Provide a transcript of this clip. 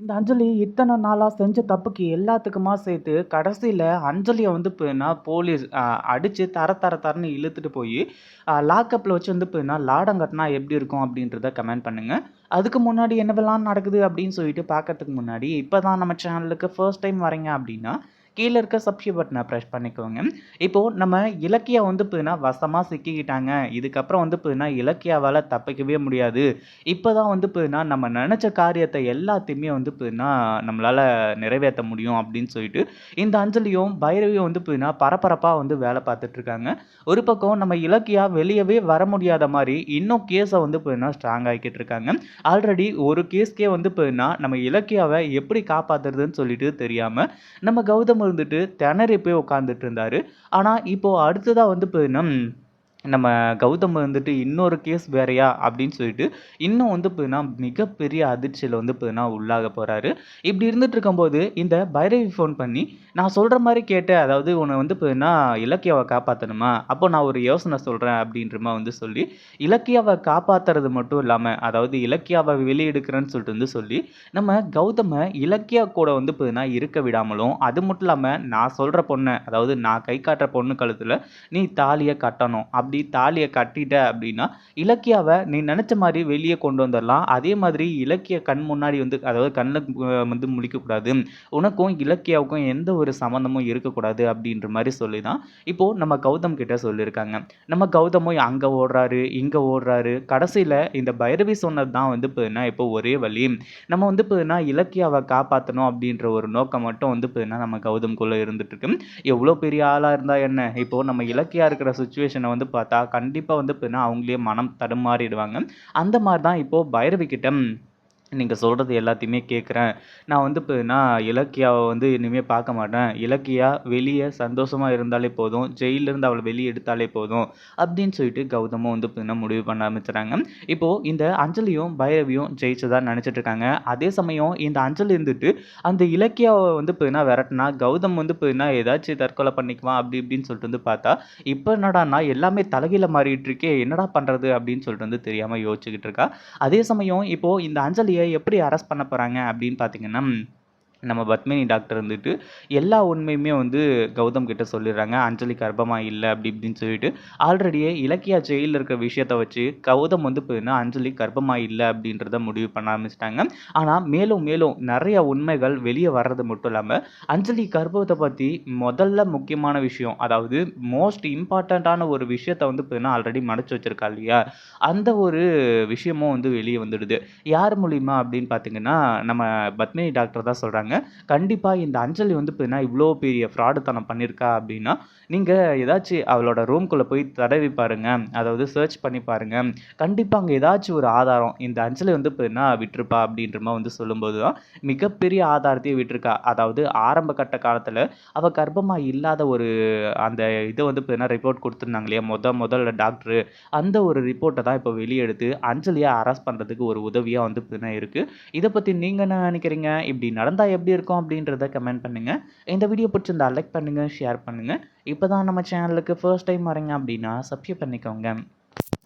இந்த அஞ்சலி இத்தனை நாளாக செஞ்ச தப்புக்கு எல்லாத்துக்குமா சேர்த்து கடைசியில் அஞ்சலியை வந்து போயின்னா போலீஸ் அடித்து தர தர தரன்னு இழுத்துட்டு போய் லாக்கப்பில் வச்சு வந்து போயின்னா லாடம் கட்டினா எப்படி இருக்கும் அப்படின்றத கமெண்ட் பண்ணுங்கள் அதுக்கு முன்னாடி என்னவெல்லாம் நடக்குது அப்படின்னு சொல்லிட்டு பார்க்கறதுக்கு முன்னாடி இப்போ தான் நம்ம சேனலுக்கு ஃபர்ஸ்ட் டைம் வரீங்க அப்படின்னா கீழே இருக்க சப்ஸ்கிரைப் பட்டனை ப்ரெஸ் பண்ணிக்கோங்க. இப்போது நம்ம இலக்கியா வந்து பார்த்தீங்கன்னா வசமாக சிக்கிக்கிட்டாங்க. இதுக்கப்புறம் வந்து பார்த்தீங்கன்னா இலக்கியாவால் தப்பிக்கவே முடியாது. இப்போ தான் வந்து பார்த்தீங்கன்னா நம்ம நினச்ச காரியத்தை எல்லாத்தையுமே வந்து பார்த்தீங்கன்னா நம்மளால் நிறைவேற்ற முடியும் அப்படின்னு சொல்லிட்டு இந்த அஞ்சலியும் பைரவியும் வந்து பார்த்தீங்கன்னா பரபரப்பாக வந்து வேலை பார்த்துட்ருக்காங்க ஒரு பக்கம் நம்ம இலக்கியா வெளியவே வர முடியாத மாதிரி இன்னும் கேஸை வந்து பார்த்தீங்கன்னா ஸ்ட்ராங் ஆகிக்கிட்டு இருக்காங்க. ஆல்ரெடி ஒரு கேஸ்க்கே வந்து பார்த்தீங்கன்னா நம்ம இலக்கியாவை எப்படி காப்பாற்றுறதுன்னு சொல்லிட்டு தெரியாமல் நம்ம கௌதம் இருந்துட்டு திணறி போய் உட்காந்துட்டு இருந்தார். ஆனால் இப்போது அடுத்ததாக வந்து பார்த்தீங்கன்னா நம்ம கௌதம் வந்துட்டு இன்னொரு கேஸ் வேறையா அப்படின்னு சொல்லிட்டு இன்னும் வந்து பார்த்தீங்கன்னா மிகப்பெரிய அதிர்ச்சியில் வந்து பார்த்தீங்கன்னா உள்ளாக போகிறாரு இப்படி இருந்துட்டு இருக்கும்போது இந்த பைரவி ஃபோன் பண்ணி நான் சொல்கிற மாதிரி கேட்டேன் அதாவது உன்னை வந்து இப்போனா இலக்கியாவை காப்பாற்றணுமா அப்போ நான் ஒரு யோசனை சொல்கிறேன் அப்படின்றமா வந்து சொல்லி இலக்கியாவை காப்பாற்றுறது மட்டும் இல்லாமல் அதாவது இலக்கியாவை வெளியெடுக்கிறேன்னு சொல்லிட்டு வந்து சொல்லி நம்ம கௌதமை இலக்கியா கூட வந்து இப்போனா இருக்க விடாமலும் அது மட்டும் இல்லாமல் நான் சொல்கிற பொண்ணை அதாவது நான் கை காட்டுற பொண்ணு கழுத்தில் நீ தாலியை கட்டணும். அப்படி தாலியை கட்டிட்ட அப்படின்னா இலக்கியாவை நீ நினச்ச மாதிரி வெளியே கொண்டு வந்துடலாம். அதே மாதிரி இலக்கிய கண் முன்னாடி வந்து அதாவது கண்ணில் வந்து முழிக்கக்கூடாது. உனக்கும் இலக்கியாவுக்கும் எந்த ஒரு சம்மந்தமும் இருக்கக்கூடாது அப்படின்ற மாதிரி சொல்லி தான் இப்போது நம்ம கௌதம் கிட்ட சொல்லியிருக்காங்க. நம்ம கௌதமும் அங்கே ஓடுறாரு இங்கே ஓடுறாரு. கடைசியில் இந்த பைரவி சொன்னது தான் வந்து இப்போ இப்போ ஒரே வழி. நம்ம வந்து இப்போ இலக்கியாவை காப்பாற்றணும் அப்படின்ற ஒரு நோக்கம் மட்டும் வந்து இப்போ நம்ம கௌதம்குள்ளே இருந்துட்டு இருக்கு எவ்வளோ பெரிய ஆளாக இருந்தால் என்ன? இப்போது நம்ம இலக்கியா இருக்கிற சுச்சுவேஷனை வந்து பார்த்தா கண்டிப்பாக வந்து பார்த்தீங்கன்னா அவங்களே மனம் தடுமாறிடுவாங்க. அந்த மாதிரி தான் இப்போது பைரவி கிட்ட நீங்கள் சொல்கிறது எல்லாத்தையுமே கேட்குறேன் நான் வந்து இப்போ நான் இலக்கியாவை வந்து இனிமேல் பார்க்க மாட்டேன். இலக்கியா வெளியே சந்தோஷமாக இருந்தாலே போதும். ஜெயிலிருந்து அவளை வெளியே எடுத்தாலே போதும். அப்படின்னு சொல்லிட்டு கௌதமும் வந்து இப்போ முடிவு பண்ண ஆரம்பிச்சுறாங்க. இப்போது இந்த அஞ்சலியும் பைரவியும் ஜெயிச்சதாக நினச்சிட்டு இருக்காங்க. அதே சமயம் இந்த அஞ்சலி இருந்துட்டு அந்த இலக்கியாவை வந்து இப்போ என்ன விரட்டினா கௌதம் வந்து இப்போ என்ன ஏதாச்சும் தற்கொலை பண்ணிக்குவான் அப்படி இப்படின்னு சொல்லிட்டு வந்து பார்த்தா இப்போ என்னடானா எல்லாமே தலைகீழ மாறிட்டு இருக்கே என்னடா பண்ணுறது அப்படின்னு சொல்லிட்டு வந்து தெரியாமல் யோசிச்சுக்கிட்டு இருக்கா. அதே சமயம் இப்போது இந்த அஞ்சலி எப்படி அரெஸ்ட் பண்ண போகிறாங்க அப்படின்னு பார்த்தீங்கன்னா நம்ம பத்மினி டாக்டர் வந்துட்டு எல்லா உண்மையுமே வந்து கௌதம் கிட்ட சொல்லிடுறாங்க. அஞ்சலி கர்ப்பமாக இல்லை அப்படி இப்படின்னு சொல்லிட்டு ஆல்ரெடியே இலக்கியா ஜெயிலில் இருக்கிற விஷயத்த வச்சு கௌதம் வந்து பார்த்தீங்கன்னா அஞ்சலி கர்ப்பமாக இல்லை அப்படின்றத முடிவு பண்ண ஆரம்பிச்சிட்டாங்க. ஆனால் மேலும் மேலும் நிறைய உண்மைகள் வெளியே வர்றது மட்டும் இல்லாமல் அஞ்சலி கர்ப்பத்தை பற்றி முதல்ல முக்கியமான விஷயம் அதாவது மோஸ்ட் இம்பார்ட்டண்ட்டான ஒரு விஷயத்த வந்து பார்த்தீங்கன்னா ஆல்ரெடி மறைச்சு வச்சிருக்கா இல்லையா? அந்த ஒரு விஷயமும் வந்து வெளியே வந்துடுது. யார் மூலிமா அப்படின்னு பார்த்தீங்கன்னா நம்ம பத்மினி டாக்டர் தான் சொல்கிறாங்க சொல்கிறாங்க கண்டிப்பாக இந்த அஞ்சலி வந்து பார்த்தீங்கன்னா இவ்வளோ பெரிய ஃப்ராடுத்தனம் பண்ணியிருக்கா அப்படின்னா நீங்கள் ஏதாச்சும் அவளோட ரூம்குள்ளே போய் தடவி பாருங்கள் அதாவது சர்ச் பண்ணி பாருங்கள் கண்டிப்பாக அங்கே ஏதாச்சும் ஒரு ஆதாரம் இந்த அஞ்சலி வந்து பார்த்தீங்கன்னா விட்டுருப்பா அப்படின்ற மாதிரி வந்து சொல்லும்போது தான் மிகப்பெரிய ஆதாரத்தையே விட்டுருக்கா. அதாவது ஆரம்ப கட்ட காலத்தில் அவள் கர்ப்பமாக இல்லாத ஒரு அந்த இதை வந்து பார்த்தீங்கன்னா ரிப்போர்ட் கொடுத்துருந்தாங்க இல்லையா? முத முதல்ல டாக்டரு அந்த ஒரு ரிப்போர்ட்டை தான் இப்போ வெளியெடுத்து அஞ்சலியை அரெஸ்ட் பண்ணுறதுக்கு ஒரு உதவியாக வந்து பார்த்தீங்கன்னா இருக்குது இதை பற்றி நீங்கள் என்ன நினைக்கிறீங்க? இப்படி நடந்தால் எப்படி இருக்கும் அப்படின்றத கமெண்ட் பண்ணுங்கள் இந்த வீடியோ பிடிச்சிருந்தா லைக் பண்ணுங்கள் ஷேர் பண்ணுங்கள் இப்போ தான் நம்ம சேனலுக்கு ஃபர்ஸ்ட் டைம் வரீங்க அப்படின்னா சப்ஸ்கிரைப் பண்ணிக்கோங்க.